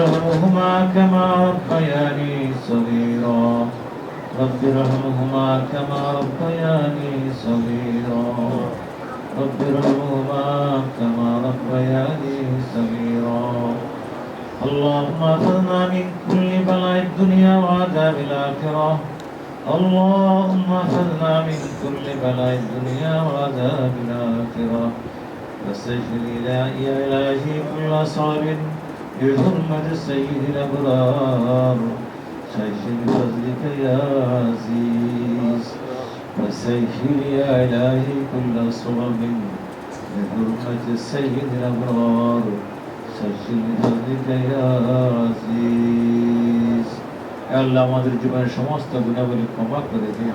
ارحمهما كما ربياني صغيرا. رب ارحمهما كما ربياني صغيرا. رب ارحمهما كما ربياني صغيرا. اللهم اغفرنا من كل بلاء الدنيا وعذاب الآخرة. اللهم اغفرنا من كل بلاء الدنيا وعذاب الآخرة. واستغفر إلهي يا إلهي كل صعب بحرمة سيد الأبرار شيخ بفضلك يا عزيز وسيفر يا إلهي كل صعب بحرمة سيد الأبرار شيخ بفضلك يا عزيز আল্লাহ আমাদের জীবনের সমস্ত গুণাবলী ক্ষমা করে দিন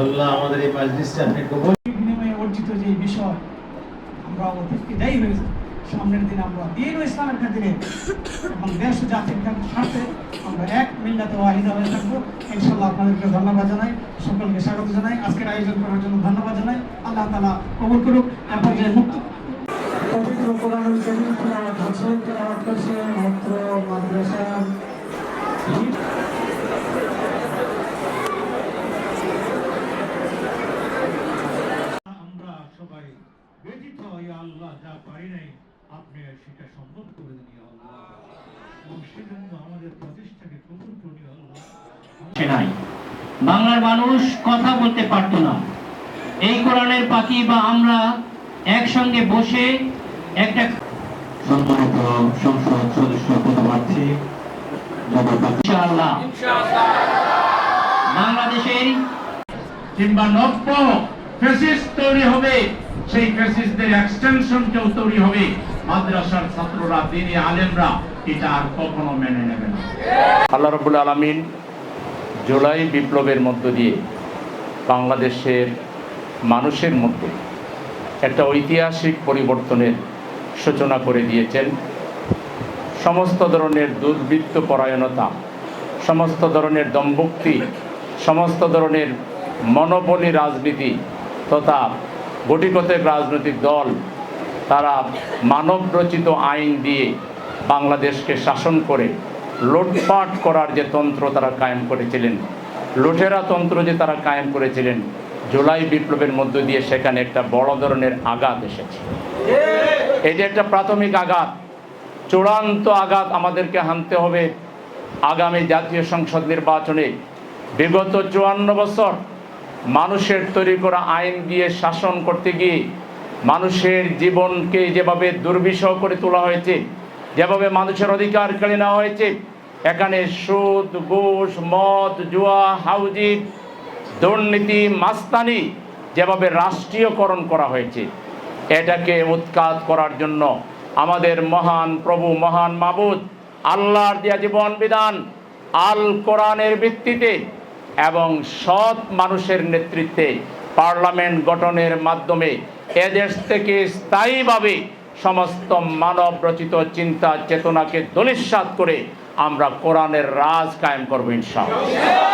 আল্লাহ আমাদের এই মাজলিসটা আপনি কবুল বিনিময়ে অর্জিত যে বিষয় আমরা অতীতকে দেয় হয়েছে সামনের দিন আমরা দিন ও ইসলামের খাতিরে এবং দেশ জাতির স্বার্থে আমরা এক মিল্লাতে ওয়াহিদা হয়ে থাকব। ইনশাল্লাহ আপনাদেরকে ধন্যবাদ জানাই, সকলকে স্বাগত জানাই। আজকের আয়োজন করার জন্য ধন্যবাদ জানাই। আল্লাহ তালা কবুল করুক। এখন যে মুক্ত পবিত্র কোরআন করছে মাত্র মাদ্রাসা আমরা সবাই ব্যথিত ইয়া আল্লাহ যা পারি নাই আপনি সেটা সম্ভব করে দিন আল্লাহ এবং সেজন্য আমাদের প্রচেষ্টাকে কবুল ইয়া আল্লাহ নাই। বাংলার মানুষ কথা বলতে পারতো না। এই কোরআনের পাখি বা আমরা একসঙ্গে বসে একটা সম্মানিত সংসদ সদস্য পদপ্রার্থী বাংলাদেশের কিংবা নব্য ফেসিস্ট তৈরি হবে, সেই ফেসিস্টদের এক্সটেনশন কেউ তৈরি হবে। মাদ্রাসার ছাত্ররা, দিনী আলেমরা, এটা আর কখনো মেনে নেবে না। আল্লাহ রবুল আলমিন জুলাই বিপ্লবের মধ্য দিয়ে বাংলাদেশের মানুষের মধ্যে একটা ঐতিহাসিক পরিবর্তনের সূচনা করে দিয়েছেন। সমস্ত ধরনের দুর্বৃত্ত পরায়ণতা, সমস্ত ধরনের দম্ভক্তি, সমস্ত ধরনের মনোবলী রাজনীতি তথা গটিকতের রাজনৈতিক দল তারা মানবরচিত আইন দিয়ে বাংলাদেশকে শাসন করে লুটপাট করার যে তন্ত্র তারা কায়েম করেছিলেন, লুটেরা তন্ত্র যে তারা কায়েম করেছিলেন, জুলাই বিপ্লবের মধ্য দিয়ে সেখানে একটা বড় ধরনের আঘাত এসেছে। এই যে একটা প্রাথমিক আঘাত, চূড়ান্ত আঘাত আমাদেরকে হানতে হবে। আগামী জাতীয় সংসদ নির্বাচনে বিগত চুয়ান্ন বছর মানুষের তৈরি করা আইন দিয়ে শাসন করতে গিয়ে মানুষের জীবনকে যেভাবে দুর্বিষহ করে তোলা হয়েছে, যেভাবে মানুষের অধিকার কেড়ে নেওয়া হয়েছে, এখানে সুদ, ঘুষ, মদ, জুয়া, হাউজি, দুর্নীতি, মাস্তানি যেভাবে রাষ্ট্রীয়করণ করা হয়েছে, এটাকে উৎখাত করার জন্য আমাদের মহান প্রভু, মহান মাবুদ, আল্লাহর দেয়া জীবন বিধান, আল কোরআনের ভিত্তিতে এবং সৎ মানুষের নেতৃত্বে পার্লামেন্ট গঠনের মাধ্যমে এদেশ থেকে স্থায়ীভাবে সমস্ত মানব রচিত চিন্তা চেতনাকে দলিস করে আমরা কোরআনের রাজ কায়েম করব ইনশাআল্লাহ।